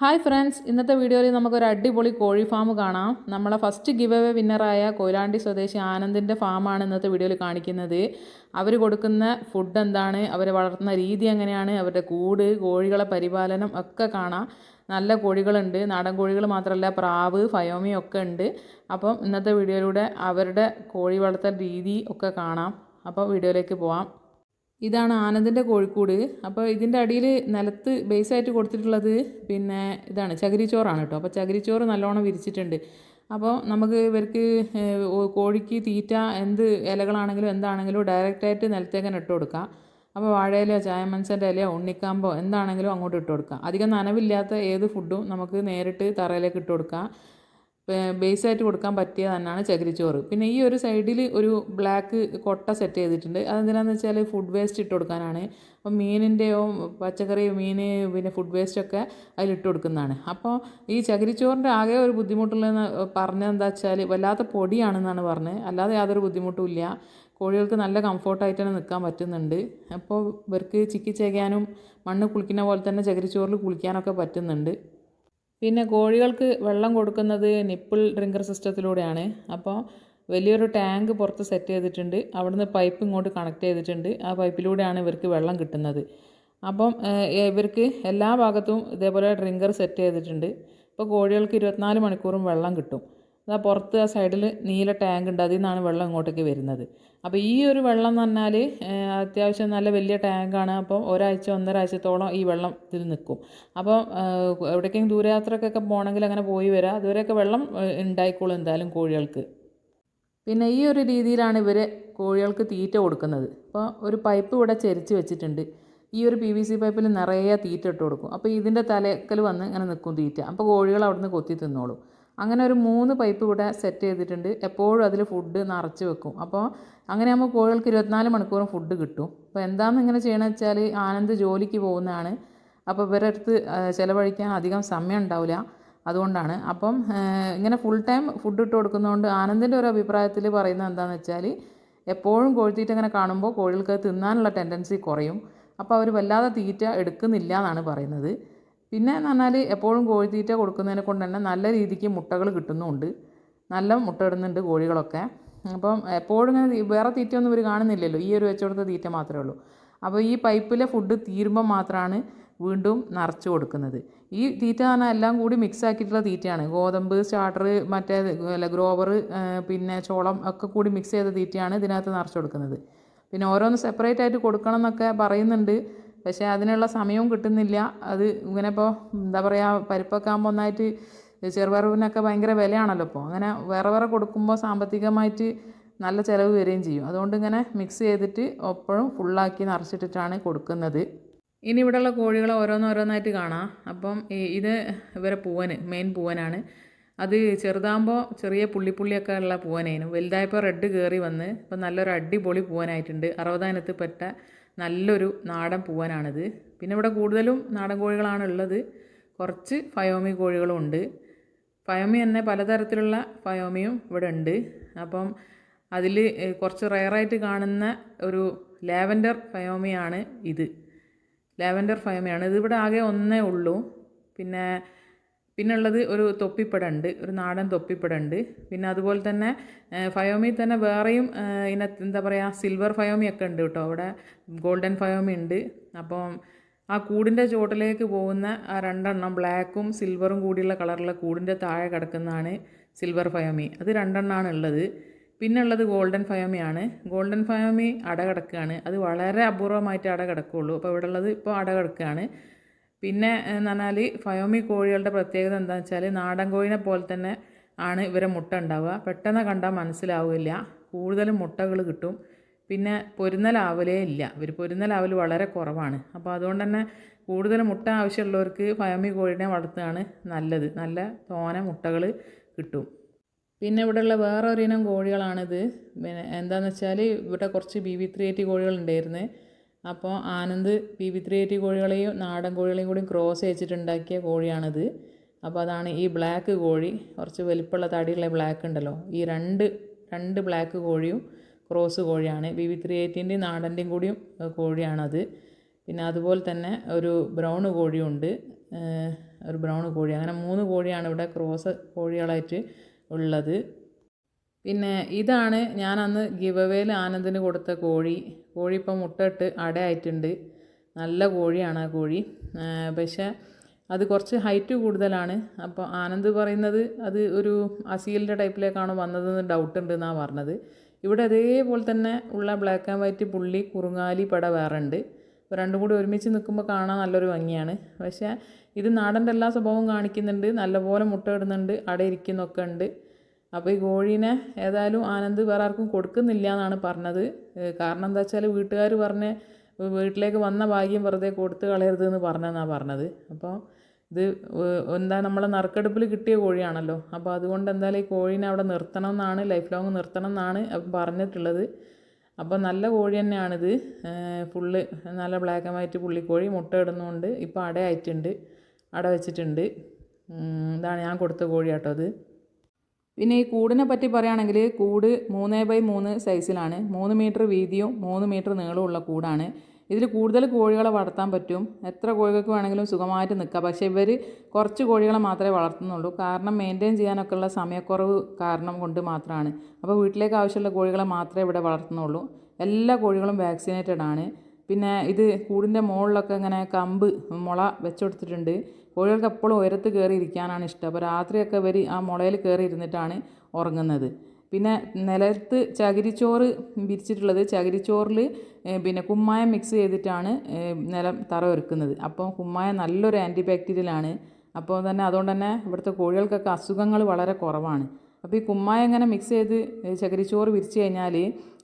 Hi friends ഇന്നത്തെ വീഡിയോയിൽ നമുക്കൊരു അടിപൊളി കോഴി ഫാം കാണാം. നമ്മളെ ഫസ്റ്റ് ഗിവ് അവേ വിന്നറായ കൊയിലാണ്ടി സ്വദേശി ആനന്ദിന്റെ ഫാമാണ് ഇന്നത്തെ വീഡിയോയിൽ കാണിക്കുന്നത്. അവർ കൊടുക്കുന്ന ഫുഡ് എന്താണ്? അവർ വളർത്തുന്ന രീതി എങ്ങനെയാണ്? അവരുടെ കൂട് കോഴികളെ പരിപാലനം ഒക്കെ കാണാം. നല്ല കോഴികളുണ്ട്. നാടൻ കോഴികൾ മാത്രമല്ല പ്രാവ് ഫയോമി ഒക്കെ ഉണ്ട്. അപ്പം ഇന്നത്തെ വീഡിയോയിലൂടെ അവരുടെ കോഴി വളർത്തൽ രീതി ഒക്കെ കാണാം. അപ്പോൾ വീഡിയോയിലേക്ക് പോവാം. ഇതാണ് ആനന്ദിന്റെ കോഴിക്കൂട്. അപ്പോൾ ഇതിന്റെ അടിയിൽ നിലത്ത് ബേസായിട്ട് കൊടുത്തിട്ടുള്ളത് പിന്നെ ഇതാണ് ചകിരിച്ചോറാണ് കേട്ടോ. അപ്പോൾ ചകിരിച്ചോറ് നല്ലോണം വിരിച്ചിട്ടുണ്ട്. അപ്പോൾ നമുക്ക് ഇവർക്ക് കോഴിക്ക് തീറ്റ എന്ത് ഇലകളാണെങ്കിലും എന്താണെങ്കിലും ഡയറക്റ്റായിട്ട് നിലത്തേക്ക് തന്നെ ഇട്ട് കൊടുക്കാം. അപ്പോൾ വാഴയിലോ ചായമൻസന്റെ ഇലയോ ഉണ്ണിക്കാമ്പോ എന്താണെങ്കിലും അങ്ങോട്ട് ഇട്ട് കൊടുക്കാം. അധികം നനവില്ലാത്ത ഏത് ഫുഡും നമുക്ക് നേരിട്ട് തറയിലേക്ക് ഇട്ട് കൊടുക്കാം. ബേസായിട്ട് കൊടുക്കാൻ പറ്റിയ തന്നെയാണ് ചകിരിച്ചോറ്. പിന്നെ ഈ ഒരു സൈഡിൽ ഒരു ബ്ലാക്ക് കൊട്ട സെറ്റ് ചെയ്തിട്ടുണ്ട്. അതെന്തിനാന്ന് വെച്ചാൽ ഫുഡ് വേസ്റ്റ് ഇട്ട് കൊടുക്കാനാണ്. അപ്പോൾ മീനിന്റെയോ പച്ചക്കറി മീൻ പിന്നെ ഫുഡ് വേസ്റ്റൊക്കെ അതിലിട്ട് കൊടുക്കുന്നതാണ്. അപ്പോൾ ഈ ചകിരിച്ചോറിന്റെ ആകെ ഒരു ബുദ്ധിമുട്ടുള്ളതെന്ന് പറഞ്ഞതെന്താ വെച്ചാൽ വല്ലാത്ത പൊടിയാണെന്നാണ് പറഞ്ഞത്. അല്ലാതെ യാതൊരു ബുദ്ധിമുട്ടും ഇല്ല. കോഴികൾക്ക് നല്ല കംഫോർട്ടായിട്ട് തന്നെ നിൽക്കാൻ പറ്റുന്നുണ്ട്. അപ്പോൾ ഇവർക്ക് ചിക്കി ചേക്കാനും മണ്ണ് കുളിക്കുന്ന പോലെ തന്നെ ചകിരിച്ചോറിൽ കുളിക്കാനൊക്കെ പറ്റുന്നുണ്ട്. പിന്നെ കോഴികൾക്ക് വെള്ളം കൊടുക്കുന്നത് നിപ്പിൾ ഡ്രിങ്കർ സിസ്റ്റത്തിലൂടെയാണ്. അപ്പോൾ വലിയൊരു ടാങ്ക് പുറത്ത് സെറ്റ് ചെയ്തിട്ടുണ്ട്. അവിടുന്ന് പൈപ്പ് ഇങ്ങോട്ട് കണക്ട് ചെയ്തിട്ടുണ്ട്. ആ പൈപ്പിലൂടെയാണ് ഇവർക്ക് വെള്ളം കിട്ടുന്നത്. അപ്പം ഇവർക്ക് എല്ലാ ഭാഗത്തും ഇതേപോലെ ഡ്രിങ്കർ സെറ്റ് ചെയ്തിട്ടുണ്ട്. ഇപ്പോൾ കോഴികൾക്ക് ഇരുപത്തിനാല് മണിക്കൂറും വെള്ളം കിട്ടും. അതാ പുറത്ത് ആ സൈഡിൽ നീല ടാങ്ക് ഉണ്ട്. അതിൽ നിന്നാണ് വെള്ളം ഇങ്ങോട്ടേക്ക് വരുന്നത്. അപ്പോൾ ഈ ഒരു വെള്ളം എന്ന് പറഞ്ഞാൽ അത്യാവശ്യം നല്ല വലിയ ടാങ്കാണ് അപ്പോൾ ഒരാഴ്ച ഒന്നരാഴ്ചത്തോളം ഈ വെള്ളം ഇതിൽ നിൽക്കും. അപ്പോൾ എവിടേക്കെങ്കിലും ദൂരയാത്രക്കൊക്കെ പോകണമെങ്കിൽ അങ്ങനെ പോയി വരാം. അതുവരെയൊക്കെ വെള്ളം ഉണ്ടായിക്കോളും എന്തായാലും കോഴികൾക്ക്. പിന്നെ ഈ ഒരു രീതിയിലാണ് ഇവർ കോഴികൾക്ക് തീറ്റ കൊടുക്കുന്നത്. അപ്പോൾ ഒരു പൈപ്പ് ഇവിടെ ചെരിച്ച് വെച്ചിട്ടുണ്ട്. ഈ ഒരു പി വി സി പൈപ്പിൽ നിറയെ തീറ്റ ഇട്ട് കൊടുക്കും. അപ്പോൾ ഇതിന്റെ തലക്കൽ വന്ന് ഇങ്ങനെ നിൽക്കും തീറ്റ. അപ്പോൾ കോഴികൾ അവിടുന്ന് കൊത്തി തിന്നോളും. അങ്ങനെ ഒരു മൂന്ന് പൈപ്പ് ഇവിടെ സെറ്റ് ചെയ്തിട്ടുണ്ട്. എപ്പോഴും അതിൽ ഫുഡ് നിറച്ച് വെക്കും. അപ്പോൾ അങ്ങനെ ആകുമ്പോൾ കോഴികൾക്ക് ഇരുപത്തിനാല് മണിക്കൂറും ഫുഡ് കിട്ടും. അപ്പോൾ എന്താണെന്ന് ഇങ്ങനെ ചെയ്യണമെന്ന് വെച്ചാൽ ആനന്ദ് ജോലിക്ക് പോകുന്നതാണ്. അപ്പോൾ ഇവരുടെ അടുത്ത് ചിലവഴിക്കാൻ അധികം സമയം ഉണ്ടാവില്ല അതുകൊണ്ടാണ്. അപ്പം ഇങ്ങനെ ഫുൾ ടൈം ഫുഡ് ഇട്ട് കൊടുക്കുന്നതുകൊണ്ട് ആനന്ദിന്റെ ഒരു അഭിപ്രായത്തിൽ പറയുന്നത് എന്താണെന്ന് വെച്ചാൽ എപ്പോഴും കോഴിത്തീറ്റ ഇങ്ങനെ കാണുമ്പോൾ കോഴികൾക്ക് തിന്നാനുള്ള ടെൻഡൻസി കുറയും. അപ്പോൾ അവർ വല്ലാതെ തീറ്റ എടുക്കുന്നില്ല എന്നാണ് പറയുന്നത്. പിന്നെ എന്ന് പറഞ്ഞാൽ എപ്പോഴും കോഴിത്തീറ്റ കൊടുക്കുന്നതിനെ കൊണ്ട് തന്നെ നല്ല രീതിക്ക് മുട്ടകൾ കിട്ടുന്നുമുണ്ട് നല്ല മുട്ട ഇടുന്നുണ്ട് കോഴികളൊക്കെ. അപ്പം എപ്പോഴും ഇങ്ങനെ വേറെ തീറ്റയൊന്നും ഇവർ കാണുന്നില്ലല്ലോ. ഈ ഒരു വെച്ചുകൊടുത്ത തീറ്റ മാത്രമേ ഉള്ളൂ. അപ്പോൾ ഈ പൈപ്പിലെ ഫുഡ് തീരുമ്പോൾ മാത്രമാണ് വീണ്ടും നിറച്ച് കൊടുക്കുന്നത്. ഈ തീറ്റ എന്ന് പറഞ്ഞാൽ എല്ലാം കൂടി മിക്സ് ആക്കിയിട്ടുള്ള തീറ്റയാണ്. ഗോതമ്പ് സ്റ്റാർട്ടർ മറ്റേ അല്ല ഗ്രോവർ പിന്നെ ചോളം ഒക്കെ കൂടി മിക്സ് ചെയ്ത തീറ്റയാണ് ഇതിനകത്ത് നിറച്ച് കൊടുക്കുന്നത്. പിന്നെ ഓരോന്ന് സെപ്പറേറ്റ് ആയിട്ട് കൊടുക്കണം എന്നൊക്കെ പറയുന്നുണ്ട്. പക്ഷേ അതിനുള്ള സമയവും കിട്ടുന്നില്ല. അത് ഇങ്ങനെ ഇപ്പോൾ എന്താ പറയുക പരിപ്പൊക്കെ ആകുമ്പോൾ ഒന്നായിട്ട് ചെറുപയറിനൊക്കെ ഭയങ്കര വിലയാണല്ലോ ഇപ്പോൾ അങ്ങനെ വേറെ വേറെ കൊടുക്കുമ്പോൾ സാമ്പത്തികമായിട്ട് നല്ല ചിലവ് വരികയും ചെയ്യും. അതുകൊണ്ട് ഇങ്ങനെ മിക്സ് ചെയ്തിട്ട് എപ്പോഴും ഫുള്ളാക്കി നിറച്ചിട്ടിട്ടാണ് കൊടുക്കുന്നത്. ഇനി ഇവിടെയുള്ള കോഴികളെ ഓരോന്നോരോന്നായിട്ട് കാണാം. അപ്പം ഇത് ഇവരെ പൂവന് മെയിൻ പൂവനാണ്. അത് ചെറുതാകുമ്പോൾ ചെറിയ പുള്ളിപ്പുള്ളിയൊക്കെ ഉള്ള പൂവനായിരുന്നു. വലുതായപ്പോൾ റെഡ് കയറി വന്ന് ഇപ്പം നല്ലൊരു അടിപൊളി പൂവനായിട്ടുണ്ട്. അറുപതായിരത്തിൽ പെട്ട നല്ലൊരു നാടൻ പൂവനാണിത്. പിന്നെ ഇവിടെ കൂടുതലും നാടൻ കോഴികളാണ് ഉള്ളത്. കുറച്ച് ഫയോമി കോഴികളും ഉണ്ട് ഫയോമി തന്നെ പലതരത്തിലുള്ള ഫയോമിയും ഇവിടെ ഉണ്ട്. അപ്പം അതിൽ കുറച്ച് റയറായിട്ട് കാണുന്ന ഒരു ലാവൻഡർ ഫയോമിയാണ് ഇത്. ലാവൻഡർ ഫയോമിയാണ്. ഇതിവിടെ ആകെ ഒന്നേ ഉള്ളൂ. പിന്നെ പിന്നെ ഉള്ളത് ഒരു തൊപ്പിപ്പടുണ്ട് ഒരു നാടൻ തൊപ്പിപ്പടുണ്ട്. പിന്നെ അതുപോലെ തന്നെ ഫയോമി തന്നെ വേറെയും ഇതിനെ എന്താ പറയുക സിൽവർ ഫയോമി ഒക്കെ ഉണ്ട് കേട്ടോ. അവിടെ ഗോൾഡൻ ഫയോമി ഉണ്ട്. അപ്പം ആ കൂടിന്റെ ചുവട്ടിലേക്ക് പോകുന്ന ആ രണ്ടെണ്ണം ബ്ലാക്കും സിൽവറും കൂടിയുള്ള കളറുള്ള കൂടിന്റെ താഴെ കിടക്കുന്നതാണ് സിൽവർ ഫയോമി. അത് രണ്ടെണ്ണമാണ് ഉള്ളത്. പിന്നെ ഉള്ളത് ഗോൾഡൻ ഫയോമിയാണ്. ഗോൾഡൻ ഫയോമി അട കിടക്കുകയാണ്. അത് വളരെ അപൂർവമായിട്ട് അട കിടക്കുകയുള്ളൂ. അപ്പോൾ ഇവിടെ ഉള്ളത് ഇപ്പോൾ അട കിടക്കുകയാണ്. പിന്നെ എന്ന് പറഞ്ഞാൽ ഫയോമി കോഴികളുടെ പ്രത്യേകത എന്താണെന്ന് വെച്ചാൽ നാടൻ കോഴിനെ പോലെ തന്നെ ആണ് ഇവരെ മുട്ട ഉണ്ടാവുക. പെട്ടെന്ന് കണ്ടാൽ മനസ്സിലാവില്ല കൂടുതലും മുട്ടകൾ കിട്ടും. പിന്നെ പൊരുന്നലാവലേ ഇല്ല. ഇവർ പൊരുന്നലാവൽ വളരെ കുറവാണ്. അപ്പോൾ അതുകൊണ്ട് തന്നെ കൂടുതൽ മുട്ട ആവശ്യമുള്ളവർക്ക് ഫയോമി കോഴിനെ വളർത്തുകയാണ് നല്ലത്. നല്ല തോന മുട്ടകൾ കിട്ടും. പിന്നെ ഇവിടെയുള്ള വേറെ ഒരു ഇനം കോഴികളാണിത്. പിന്നെ എന്താണെന്ന് വെച്ചാൽ ഇവിടെ കുറച്ച് ബി വി ത്രീ എയ്റ്റി കോഴികളുണ്ടായിരുന്നു. അപ്പോൾ Anand P V three eighty കോഴികളെയും നാടൻ കോഴികളെയും കൂടി ക്രോസ് വെച്ചിട്ടുണ്ടാക്കിയ കോഴിയാണിത്. അപ്പോൾ അതാണ് ഈ ബ്ലാക്ക് കോഴി കുറച്ച് വലിപ്പമുള്ള തടിയുള്ള ബ്ലാക്ക് ഉണ്ടല്ലോ. ഈ രണ്ട് രണ്ട് ബ്ലാക്ക് കോഴിയും ക്രോസ് കോഴിയാണ്. ബി വി ത്രീ എയ്റ്റിന്റെയും നാടന്റെയും കൂടിയും കോഴിയാണത്. പിന്നെ അതുപോലെ തന്നെ ഒരു ബ്രൗൺ കോഴിയുണ്ട് ഒരു ബ്രൗൺ കോഴി. അങ്ങനെ മൂന്ന് കോഴിയാണ് ഇവിടെ ക്രോസ് കോഴികളായിട്ട് ഉള്ളത്. പിന്നെ ഇതാണ് ഞാൻ അന്ന് ഗിവ് അവേയിൽ ആനന്ദിന് കൊടുത്ത കോഴി. കോഴി ഇപ്പം മുട്ടയിട്ട് അടയായിട്ടുണ്ട്. നല്ല കോഴിയാണ് ആ കോഴി. പക്ഷേ അത് കുറച്ച് ഹൈറ്റ് കൂടുതലാണ്. അപ്പോൾ ആനന്ദ് പറയുന്നത് അത് ഒരു അസീലിന്റെ ടൈപ്പിലേക്കാണ് വന്നതെന്ന് ഡൗട്ട് ഉണ്ട് എന്നാണ് പറഞ്ഞത്. ഇവിടെ അതേപോലെ തന്നെ ഉള്ള ബ്ലാക്ക് ആൻഡ് വൈറ്റ് പുള്ളി കുറുങ്ങാലി പട വേറെ ഉണ്ട്. അപ്പോൾ രണ്ടും കൂടി ഒരുമിച്ച് നിൽക്കുമ്പോൾ കാണാൻ നല്ലൊരു ഭംഗിയാണ്. പക്ഷേ ഇത് നാടന്റെ എല്ലാ സ്വഭാവവും കാണിക്കുന്നുണ്ട്. നല്ലപോലെ മുട്ട ഇടുന്നുണ്ട് അട ഇരിക്കുന്നൊക്കെ ഉണ്ട്. അപ്പോൾ ഈ കോഴീനെ ഏതായാലും ആനന്ദ് വേറെ ആർക്കും കൊടുക്കുന്നില്ല എന്നാണ് പറഞ്ഞത് കാരണം എന്താ വെച്ചാൽ വീട്ടുകാർ പറഞ്ഞ് വീട്ടിലേക്ക് വന്ന ഭാഗ്യം വെറുതെ കൊടുത്ത് കളയരുത് എന്ന് പറഞ്ഞെന്നാണ് പറഞ്ഞത്. അപ്പോൾ ഇത് എന്താ നമ്മളെ നറുക്കെടുപ്പിൽ കിട്ടിയ കോഴിയാണല്ലോ. അപ്പോൾ അതുകൊണ്ട് എന്തായാലും ഈ കോഴീനെ അവിടെ നിർത്തണം എന്നാണ് ലൈഫ് ലോങ് നിർത്തണം എന്നാണ് പറഞ്ഞിട്ടുള്ളത്. അപ്പോൾ നല്ല കോഴി തന്നെയാണിത്. ഫുള്ള് നല്ല ബ്ലാക്ക് ആൻഡ് വൈറ്റ് പുള്ളിക്കോഴി മുട്ട ഇടുന്നുണ്ട്. ഇപ്പോൾ അടയായിട്ടുണ്ട്. അട വെച്ചിട്ടുണ്ട്. ഇതാണ് ഞാൻ കൊടുത്ത കോഴി കേട്ടോ അത്. പിന്നെ ഈ കൂടിനെ പറ്റി പറയുകയാണെങ്കിൽ കൂട് മൂന്ന് ബൈ മൂന്ന് സൈസിലാണ്. മൂന്ന് മീറ്റർ വീതിയും മൂന്ന് മീറ്റർ നീളമുള്ള കൂടാണ്. ഇതിൽ കൂടുതൽ കോഴികളെ വളർത്താൻ പറ്റും. എത്ര കോഴികൾക്ക് വേണമെങ്കിലും സുഖമായിട്ട് നിൽക്കാം. പക്ഷേ ഇവർ കുറച്ച് കോഴികളെ മാത്രമേ വളർത്തുന്നുള്ളൂ. കാരണം മെയിന്റെയിൻ ചെയ്യാനൊക്കെ ഉള്ള സമയക്കുറവ് കാരണം കൊണ്ട് മാത്രമാണ്. അപ്പോൾ വീട്ടിലേക്ക് ആവശ്യമുള്ള കോഴികളെ മാത്രമേ ഇവിടെ വളർത്തുന്നുള്ളൂ. എല്ലാ കോഴികളും വാക്സിനേറ്റഡ് ആണ്. പിന്നെ ഇത് കൂടിന്റെ മുകളിലൊക്കെ ഇങ്ങനെ കമ്പ് മുള വെച്ചുകൊടുത്തിട്ടുണ്ട് കോഴികൾക്ക് എപ്പോഴും ഉയരത്ത് കയറി ഇരിക്കാനാണ് ഇഷ്ടം. അപ്പോൾ രാത്രിയൊക്കെ ഇവർ ആ മുളയിൽ കയറി ഇരുന്നിട്ടാണ് ഉറങ്ങുന്നത്. പിന്നെ നിലത്ത് ചകിരിച്ചോറ് വിരിച്ചിട്ടുള്ളത് ചകിരിച്ചോറിൽ പിന്നെ കുമ്മായം മിക്സ് ചെയ്തിട്ടാണ് നിലം തറ ഒരുക്കുന്നത്. അപ്പോൾ കുമ്മായം നല്ലൊരു ആന്റി ബാക്ടീരിയലാണ് അപ്പോൾ തന്നെ അതുകൊണ്ട് തന്നെ ഇവിടുത്തെ കോഴികൾക്കൊക്കെ അസുഖങ്ങൾ വളരെ കുറവാണ്. അപ്പോൾ ഈ കുമ്മായം ഇങ്ങനെ മിക്സ് ചെയ്ത് ചകിരിച്ചോറ് വിരിച്ച് കഴിഞ്ഞാൽ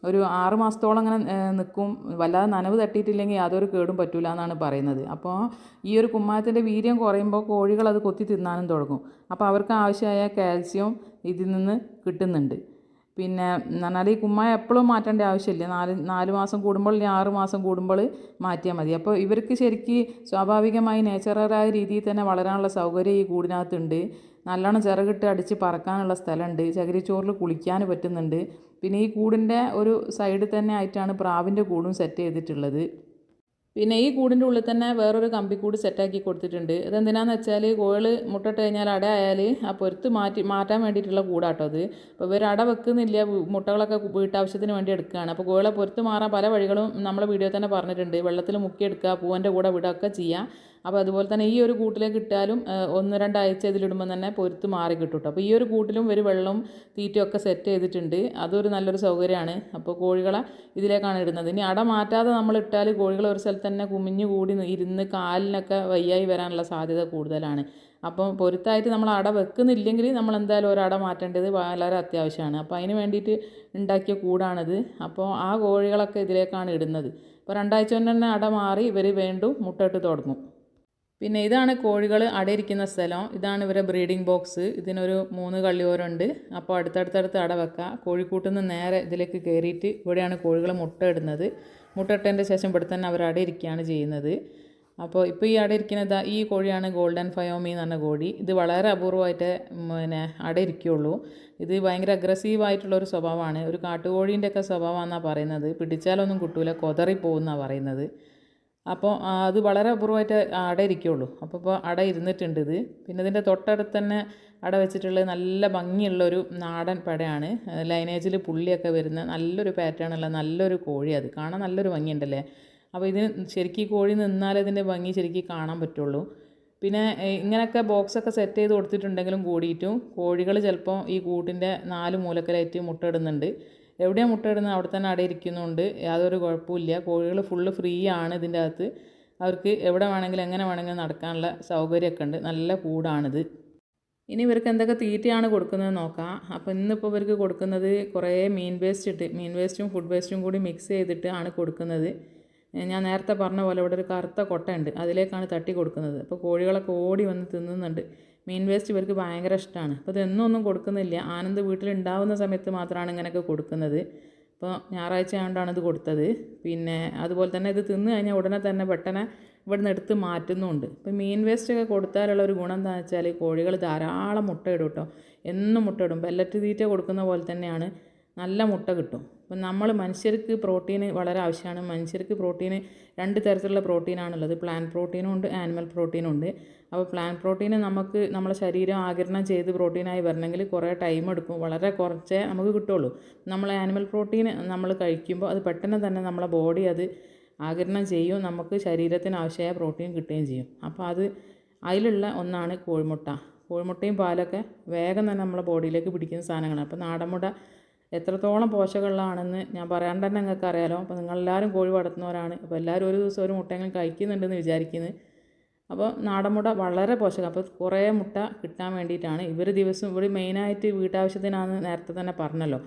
ഒരു ആറ് മാസത്തോളം അങ്ങനെ നിൽക്കും വല്ലാതെ നനവ് തട്ടിയിട്ടില്ലെങ്കിൽ യാതൊരു കേടും പറ്റൂല എന്നാണ് പറയുന്നത്. അപ്പോൾ ഈ ഒരു കുമ്മായത്തിന്റെ വീര്യം കുറയുമ്പോൾ കോഴികൾ അത് കൊത്തി തിന്നാനും തുടങ്ങും. അപ്പോൾ അവർക്ക് ആവശ്യമായ കാൽസ്യം ഇതിൽ നിന്ന് കിട്ടുന്നുണ്ട്. പിന്നെ എന്ന് ഈ കുമ്മായ എപ്പോഴും മാറ്റേണ്ട ആവശ്യമില്ല. നാല് നാല് മാസം കൂടുമ്പോൾ അല്ലെങ്കിൽ ആറ് മാസം കൂടുമ്പോൾ മാറ്റിയാൽ മതി. അപ്പോൾ ഇവർക്ക് ശരിക്ക് സ്വാഭാവികമായി നേച്ചുറലായ രീതിയിൽ തന്നെ വളരാനുള്ള സൗകര്യം ഈ കൂടിനകത്തുണ്ട്. നല്ലോണം ചിറകിട്ട് അടിച്ച് പറക്കാനുള്ള സ്ഥലമുണ്ട്. ചകിരിച്ചോറിൽ കുളിക്കാൻ പറ്റുന്നുണ്ട്. പിന്നെ ഈ കൂടിന്റെ ഒരു സൈഡിൽ തന്നെ ആയിട്ടാണ് പ്രാവിന്റെ കൂടും സെറ്റ് ചെയ്തിട്ടുള്ളത്. പിന്നെ ഈ കൂടിന്റെ ഉള്ളിൽ തന്നെ വേറൊരു കമ്പിക്കൂട് സെറ്റാക്കി കൊടുത്തിട്ടുണ്ട്. അതെന്തിനാന്ന് വെച്ചാൽ കോഴികൾ മുട്ടിട്ട് കഴിഞ്ഞാൽ അട ആയാൽ ആ പൊരുത്ത് മാറ്റി മാറ്റാൻ വേണ്ടിയിട്ടുള്ള കൂടാട്ടോ അത്. അപ്പോൾ ഇവർ അട വെക്കുന്നില്ല മുട്ടകളൊക്കെ വീട്ടാവശ്യത്തിന് വേണ്ടി എടുക്കുകയാണ് അപ്പോൾ കോഴികളെ പൊരുത്ത് മാറാൻ പല വഴികളും നമ്മളെ വീഡിയോ തന്നെ പറഞ്ഞിട്ടുണ്ട്. വെള്ളത്തിൽ മുക്കിയെടുക്കുക പൂവന്റെ കൂടെ വിടുകയൊക്കെ ചെയ്യാം. അപ്പോൾ അതുപോലെ തന്നെ ഈ ഒരു കൂട്ടിലേക്ക് ഇട്ടാലും ഒന്ന് രണ്ടാഴ്ച ഇതിലിടുമ്പോൾ തന്നെ പൊരുത്ത് മാറി കിട്ടും അപ്പോൾ ഈ ഒരു കൂട്ടിലും ഒരു വെള്ളവും തീറ്റയൊക്കെ സെറ്റ് ചെയ്തിട്ടുണ്ട്. അതൊരു നല്ലൊരു സൗകര്യമാണ്. അപ്പോൾ കോഴികളെ ഇതിലേക്കാണ് ഇടുന്നത്. ഇനി അട മാറ്റാതെ നമ്മൾ ഇട്ടാൽ കോഴികൾ ഒരു സ്ഥലത്ത് തന്നെ കുമിഞ്ഞു കൂടി ഇരുന്ന് കാലിനൊക്കെ വയ്യായി വരാനുള്ള സാധ്യത കൂടുതലാണ്. അപ്പം പൊരുത്തായിട്ട് നമ്മൾ അട വെക്കുന്നില്ലെങ്കിൽ നമ്മൾ എന്തായാലും ഒരു അട മാറ്റേണ്ടത് വളരെ അത്യാവശ്യമാണ്. അപ്പോൾ അതിന് വേണ്ടിയിട്ട് ഉണ്ടാക്കിയ കൂടാണിത്. അപ്പോൾ ആ കോഴികളൊക്കെ ഇതിലേക്കാണ് ഇടുന്നത്. അപ്പോൾ രണ്ടാഴ്ച തന്നെ അട മാറി ഇവർ വീണ്ടും മുട്ടയിട്ട് തുടങ്ങും. പിന്നെ ഇതാണ് കോഴികൾ അടയിരിക്കുന്ന സ്ഥലം. ഇതാണ് ഇവരെ ബ്രീഡിംഗ് ബോക്സ്. ഇതിനൊരു മൂന്ന് കള്ളിയോരുണ്ട്. അപ്പോൾ അടുത്തടുത്തടുത്ത് അട വെക്കുക കോഴിക്കൂട്ടിൽ നിന്ന് നേരെ ഇതിലേക്ക് കയറിയിട്ട് ഇവിടെയാണ് കോഴികൾ മുട്ട ഇടുന്നത്. മുട്ട ഇട്ടതിന്റെ ശേഷം ഇവിടെ തന്നെ അവർ അടയിരിക്കുകയാണ് ചെയ്യുന്നത്. അപ്പോൾ ഇപ്പോൾ ഈ അടയിരിക്കുന്നത് ഈ കോഴിയാണ് ഗോൾഡൻ ഫയോമി എന്ന് പറഞ്ഞ കോഴി. ഇത് വളരെ അപൂർവമായിട്ട് പിന്നെ അടയിരിക്കുള്ളൂ ഇത് ഭയങ്കര അഗ്രസീവായിട്ടുള്ള ഒരു സ്വഭാവമാണ്. ഒരു കാട്ടുകോഴീന്റെ ഒക്കെ സ്വഭാവമാണെന്നാണ് പറയുന്നത്. പിടിച്ചാലൊന്നും കിട്ടൂല. കൊതറി പോകുമെന്നാണ് പറയുന്നത്. അപ്പോൾ അത് വളരെ അപൂർവമായിട്ട് അട ഇരിക്കുള്ളൂ. അപ്പോൾ ഇപ്പോൾ അട ഇരുന്നിട്ടുണ്ട് ഇത്. പിന്നെ ഇതിന്റെ തൊട്ടടുത്ത് തന്നെ അട വെച്ചിട്ടുള്ള നല്ല ഭംഗിയുള്ളൊരു നാടൻ പടയാണ്. ലൈനേജിൽ പുള്ളിയൊക്കെ വരുന്ന നല്ലൊരു പാറ്റേൺ ഉള്ള നല്ലൊരു കോഴി അത് കാണാൻ നല്ലൊരു ഭംഗിയുണ്ടല്ലേ? അപ്പോൾ ഇതിന് ശരിക്കും ഈ കോഴി നിന്നാലേ ഇതിന്റെ ഭംഗി ശരിക്കും കാണാൻ പറ്റുള്ളൂ. പിന്നെ ഇങ്ങനെയൊക്കെ ബോക്സൊക്കെ സെറ്റ് ചെയ്ത് കൊടുത്തിട്ടുണ്ടെങ്കിലും കൂടിയിട്ടും കോഴികൾ ചിലപ്പോൾ ഈ കൂട്ടിന്റെ നാല് മൂലക്കലായിട്ട് മുട്ടയിടുന്നുണ്ട് എവിടെയാണ് മുട്ടയിടുന്നത്? അവിടെ തന്നെ അട ഇരിക്കുന്നുണ്ട്. യാതൊരു കുഴപ്പമില്ല കോഴികൾ ഫുള്ള് ഫ്രീ ആണ് ഇതിന്റെ അകത്ത്. അവർക്ക് എവിടെ വേണമെങ്കിലും എങ്ങനെ വേണമെങ്കിലും നടക്കാനുള്ള സൗകര്യമൊക്കെ ഉണ്ട്. നല്ല കൂടാണിത്. ഇനി ഇവർക്ക് എന്തൊക്കെ തീറ്റയാണ് കൊടുക്കുന്നത് നോക്കാം. അപ്പോൾ ഇന്നിപ്പോൾ ഇവർക്ക് കൊടുക്കുന്നത് കുറേ മീൻ വേസ്റ്റ് ഇട്ട് മീൻ വേസ്റ്റും ഫുഡ് വേസ്റ്റും കൂടി മിക്സ് ചെയ്തിട്ട് ആണ് കൊടുക്കുന്നത്. ഞാൻ നേരത്തെ പറഞ്ഞ പോലെ ഇവിടെ ഒരു കറുത്ത കൊട്ടയുണ്ട് അതിലേക്കാണ് തട്ടി കൊടുക്കുന്നത്. അപ്പോൾ കോഴികളൊക്കെ ഓടി വന്ന് തിന്നുന്നുണ്ട്. മീൻ വേസ്റ്റ് ഇവർക്ക് ഭയങ്കര ഇഷ്ടമാണ് അപ്പോൾ ഇതെന്നും ഒന്നും കൊടുക്കുന്നില്ല. ആനന്ദ് വീട്ടിലുണ്ടാവുന്ന സമയത്ത് മാത്രമാണ് ഇങ്ങനെയൊക്കെ കൊടുക്കുന്നത്. അപ്പോൾ ഞായറാഴ്ച ആയതുകൊണ്ടാണ് ഇത് കൊടുത്തത്. പിന്നെ അതുപോലെ തന്നെ ഇത് തിന്നു കഴിഞ്ഞാൽ ഉടനെ തന്നെ പെട്ടെന്ന് ഇവിടുന്ന് എടുത്ത് മാറ്റുന്നുമുണ്ട് ഇപ്പോൾ മീൻ വേസ്റ്റ് ഒക്കെ കൊടുത്താലുള്ള ഒരു ഗുണം എന്താണെന്ന് വെച്ചാൽ കോഴികൾ ധാരാളം മുട്ടയിടും കേട്ടോ എന്നും മുട്ട ഇടും പെല്ലറ്റ് തീറ്റ കൊടുക്കുന്ന പോലെ തന്നെയാണ് നല്ല മുട്ട കിട്ടും. അപ്പം നമ്മൾ മനുഷ്യർക്ക് പ്രോട്ടീൻ വളരെ ആവശ്യമാണ്. മനുഷ്യർക്ക് പ്രോട്ടീൻ രണ്ട് തരത്തിലുള്ള പ്രോട്ടീനാണുള്ളത്. പ്ലാന്റ് പ്രോട്ടീനും ഉണ്ട് ആനിമൽ പ്രോട്ടീനും ഉണ്ട്. അപ്പോൾ പ്ലാൻ പ്രോട്ടീൻ നമുക്ക് നമ്മളെ ശരീരം ആകിരണം ചെയ്ത് പ്രോട്ടീനായി വരണമെങ്കിൽ കുറേ ടൈം എടുക്കും. വളരെ കുറച്ചേ നമുക്ക് കിട്ടുള്ളൂ. നമ്മൾ ആനിമൽ പ്രോട്ടീൻ നമ്മൾ കഴിക്കുമ്പോൾ അത് പെട്ടെന്ന് തന്നെ നമ്മളെ ബോഡി അത് ആകിരണം ചെയ്യും. നമുക്ക് ശരീരത്തിന് ആവശ്യമായ പ്രോട്ടീൻ കിട്ടുകയും ചെയ്യും. അപ്പോൾ അത് അതിലുള്ള ഒന്നാണ് കോഴിമുട്ട. കോഴിമുട്ടയും പാലൊക്കെ വേഗം തന്നെ നമ്മളെ ബോഡിയിലേക്ക് പിടിക്കുന്ന സാധനങ്ങളാണ്. അപ്പോൾ നാടമുട എത്രത്തോളം പോഷകങ്ങളാണെന്ന് ഞാൻ പറയാണ്ട് തന്നെ നിങ്ങൾക്ക് അറിയാലോ അപ്പോൾ നിങ്ങളെല്ലാവരും കോഴി വളർത്തുന്നവരാണ്. അപ്പോൾ എല്ലാവരും ഒരു ദിവസം ഒരു മുട്ടയെങ്കിലും കഴിക്കുന്നുണ്ടെന്ന് വിചാരിക്കുന്നത് അപ്പോൾ നാടൻ മുട്ട വളരെ പോഷകം. അപ്പോൾ കുറേ മുട്ട കിട്ടാൻ വേണ്ടിയിട്ടാണ്. ഇവർ ദിവസം ഇവർ മെയിനായിട്ട് വീട്ടാവശ്യത്തിനാണെന്ന് നേരത്തെ തന്നെ പറഞ്ഞല്ലോ.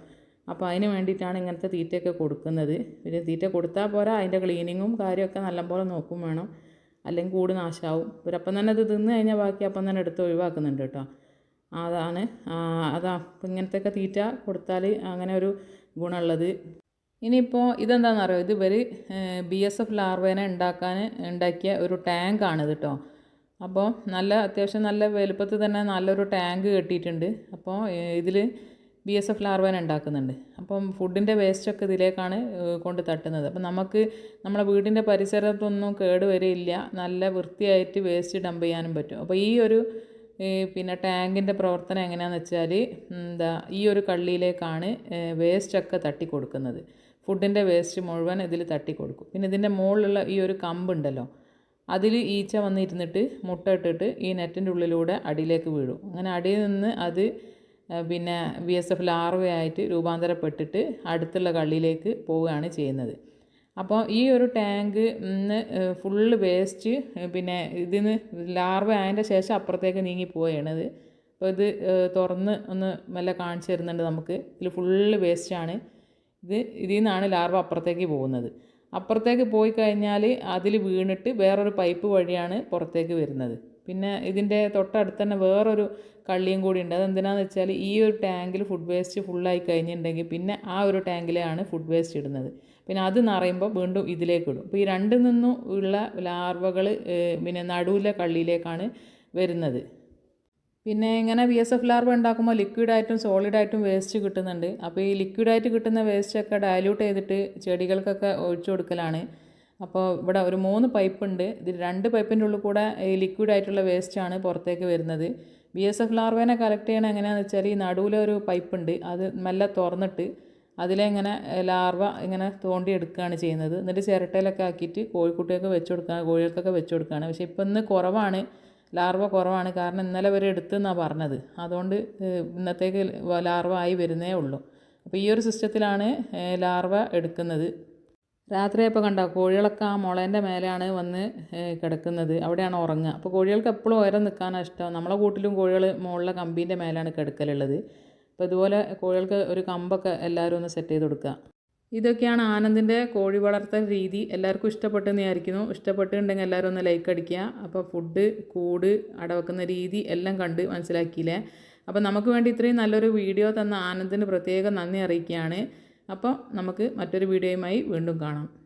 അപ്പോൾ അതിന് വേണ്ടിയിട്ടാണ് ഇങ്ങനത്തെ തീറ്റയൊക്കെ കൊടുക്കുന്നത്. പിന്നെ തീറ്റ കൊടുത്താൽ പോരാ അതിന്റെ ക്ലീനിങ്ങും കാര്യമൊക്കെ നല്ലപോലെ നോക്കും വേണം. അല്ലെങ്കിൽ കൂട് നാശമാവും ഇവരപ്പം തന്നെ ഇത് തിന്ന് കഴിഞ്ഞാൽ ബാക്കി അപ്പം തന്നെ എടുത്ത് ഒഴിവാക്കുന്നുണ്ട് കേട്ടോ. അതാണ് അതാ. ഇങ്ങനത്തെയൊക്കെ തീറ്റ കൊടുത്താൽ അങ്ങനെ ഒരു ഗുണമുള്ളത്. ഇനിയിപ്പോൾ ഇതെന്താണെന്ന് അറിയാം ഇത് ഇവർ ബി എസ് എഫ് ലാർവേനെ ഉണ്ടാക്കാൻ ഉണ്ടാക്കിയ ഒരു ടാങ്കാണ് ഇത് കേട്ടോ അപ്പോൾ നല്ല അത്യാവശ്യം നല്ല വലുപ്പത്തിൽ തന്നെ നല്ലൊരു ടാങ്ക് കെട്ടിയിട്ടുണ്ട്. അപ്പോൾ ഇതിൽ ബി എസ് എഫ് ലാർവേനെ ഉണ്ടാക്കുന്നുണ്ട്. അപ്പം ഫുഡിന്റെ വേസ്റ്റൊക്കെ ഇതിലേക്കാണ് കൊണ്ട് തട്ടുന്നത്. അപ്പം നമുക്ക് നമ്മുടെ വീടിന്റെ പരിസരത്തൊന്നും കേട് വരില്ല. നല്ല വൃത്തിയായിട്ട് വേസ്റ്റ് ഡംപ് ചെയ്യാനും പറ്റും. അപ്പോൾ ഈ ഒരു പിന്നെ ടാങ്കിന്റെ പ്രവർത്തനം എങ്ങനെയാണെന്ന് വെച്ചാൽ എന്താ ഈ ഒരു കള്ളിയിലേക്കാണ് വേസ്റ്റൊക്കെ തട്ടി കൊടുക്കുന്നത് ഫുഡിന്റെ വേസ്റ്റ് മുഴുവൻ ഇതിൽ തട്ടി കൊടുക്കും പിന്നെ ഇതിന്റെ മുകളിലുള്ള ഈ ഒരു കമ്പുണ്ടല്ലോ അതിൽ ഈച്ച വന്നിരുന്നിട്ട് മുട്ട ഇട്ടിട്ട് ഈ നെറ്റിന്റെ ഉള്ളിലൂടെ അടിയിലേക്ക് വീഴും. അങ്ങനെ അടിയിൽ നിന്ന് അത് പിന്നെ ബി എസ് എഫ് ലാർവയായിട്ട് രൂപാന്തരപ്പെട്ടിട്ട് അടുത്തുള്ള കള്ളിയിലേക്ക് പോവുകയാണ് ചെയ്യുന്നത്. അപ്പോൾ ഈ ഒരു ടാങ്ക് ഫുള്ള് വേസ്റ്റ് പിന്നെ ഇതിന് ലാർവ ആയതിന്റെ ശേഷം അപ്പുറത്തേക്ക് നീങ്ങി പോവുകയാണത് അപ്പോൾ ഇത് തുറന്ന് ഒന്ന് മെല്ലെ കാണിച്ചു തരുന്നുണ്ട് നമുക്ക്. ഇതിൽ ഫുള്ള് വേസ്റ്റാണ്. ഇത് ഇതിൽ നിന്നാണ് ലാർവ അപ്പുറത്തേക്ക് പോകുന്നത്. അപ്പുറത്തേക്ക് പോയി കഴിഞ്ഞാൽ അതിൽ വീണിട്ട് വേറൊരു പൈപ്പ് വഴിയാണ് പുറത്തേക്ക് വരുന്നത്. പിന്നെ ഇതിന്റെ തൊട്ടടുത്ത് തന്നെ വേറൊരു കള്ളിയും കൂടി ഉണ്ട്. അതെന്തിനാന്ന് വെച്ചാൽ ഈ ഒരു ടാങ്കിൽ ഫുഡ് വേസ്റ്റ് ഫുള്ളായി കഴിഞ്ഞിട്ടുണ്ടെങ്കിൽ പിന്നെ ആ ഒരു ടാങ്കിലാണ് ഫുഡ് വേസ്റ്റ് ഇടുന്നത്. പിന്നെ അത് നിറയുമ്പോൾ വീണ്ടും ഇതിലേക്ക് ഇടും. അപ്പോൾ ഈ രണ്ടിൽ നിന്നും ഉള്ള ലാർവകൾ പിന്നെ നടുവിലെ കള്ളിയിലേക്കാണ് വരുന്നത്. പിന്നെ ഇങ്ങനെ ബി എസ് എഫ് ലാർവ ഉണ്ടാക്കുമ്പോൾ ലിക്വിഡായിട്ടും സോളിഡായിട്ടും വേസ്റ്റ് കിട്ടുന്നുണ്ട്. അപ്പോൾ ഈ ലിക്വിഡായിട്ട് കിട്ടുന്ന വേസ്റ്റൊക്കെ ഡയല്യൂട്ട് ചെയ്തിട്ട് ചെടികൾക്കൊക്കെ ഒഴിച്ചു കൊടുക്കലാണ്. അപ്പോൾ ഇവിടെ ഒരു മൂന്ന് പൈപ്പ് ഉണ്ട്. ഇതിൽ രണ്ട് പൈപ്പിന്റെ ഉള്ളിൽ കൂടെ ഈ ലിക്വിഡായിട്ടുള്ള വേസ്റ്റാണ് പുറത്തേക്ക് വരുന്നത്. ബി എസ് എഫ് ലാർവേനെ കളക്ട് ചെയ്യണം എങ്ങനെയാണെന്ന് വെച്ചാൽ ഈ നടുവിലെ ഒരു പൈപ്പ് ഉണ്ട്. അത് മെല്ലെ തുറന്നിട്ട് അതിലെങ്ങനെ ലാർവ ഇങ്ങനെ തോണ്ടി എടുക്കുകയാണ് ചെയ്യുന്നത്. എന്നിട്ട് ചിരട്ടയിലൊക്കെ ആക്കിയിട്ട് കോഴിക്കുട്ടിയൊക്കെ വെച്ച് കൊടുക്കുകയാണ് കോഴികൾക്കൊക്കെ വെച്ച് കൊടുക്കുകയാണ്. പക്ഷേ ഇപ്പം ഇന്ന് കുറവാണ്. ലാർവ കുറവാണ്. കാരണം ഇന്നലെ വരെ എടുത്തെന്നാണ് പറഞ്ഞത്. അതുകൊണ്ട് ഇന്നത്തേക്ക് ലാർവ ആയി വരുന്നേ ഉള്ളൂ. അപ്പോൾ ഈ ഒരു സിസ്റ്റത്തിലാണ് ലാർവ എടുക്കുന്നത്. രാത്രിയപ്പോൾ കണ്ട കോഴികളൊക്കെ ആ മുളേന്റെ മേലെയാണ് വന്ന് കിടക്കുന്നത്. അവിടെയാണ് ഉറങ്ങുക. അപ്പോൾ കോഴികൾക്ക് എപ്പോഴും ഉയരം നിൽക്കാനാണ് ഇഷ്ടം. നമ്മളെ കൂട്ടിലും കോഴികൾ മുകളിലെ കമ്പീന്റെ മേലാണ് കിടക്കലുള്ളത്. അപ്പോൾ ഇതുപോലെ കോഴികൾക്ക് ഒരു കമ്പൊക്കെ എല്ലാവരും ഒന്ന് സെറ്റ് ചെയ്ത് കൊടുക്കുക. ഇതൊക്കെയാണ് ആനന്ദിന്റെ കോഴി വളർത്തൽ രീതി. എല്ലാവർക്കും ഇഷ്ടപ്പെട്ടെന്ന് വിചാരിക്കുന്നു. ഇഷ്ടപ്പെട്ടിട്ടുണ്ടെങ്കിൽ എല്ലാവരും ഒന്ന് ലൈക്ക് അടിക്കുക. അപ്പോൾ ഫുഡ് കൂട് അടവെക്കുന്ന രീതി എല്ലാം കണ്ട് മനസ്സിലാക്കിയില്ലേ? അപ്പോൾ നമുക്ക് വേണ്ടി ഇത്രയും നല്ലൊരു വീഡിയോ തന്ന ആനന്ദിന് പ്രത്യേകം നന്ദി അറിയിക്കുകയാണ്. അപ്പോൾ നമുക്ക് മറ്റൊരു വീഡിയോയുമായി വീണ്ടും കാണാം.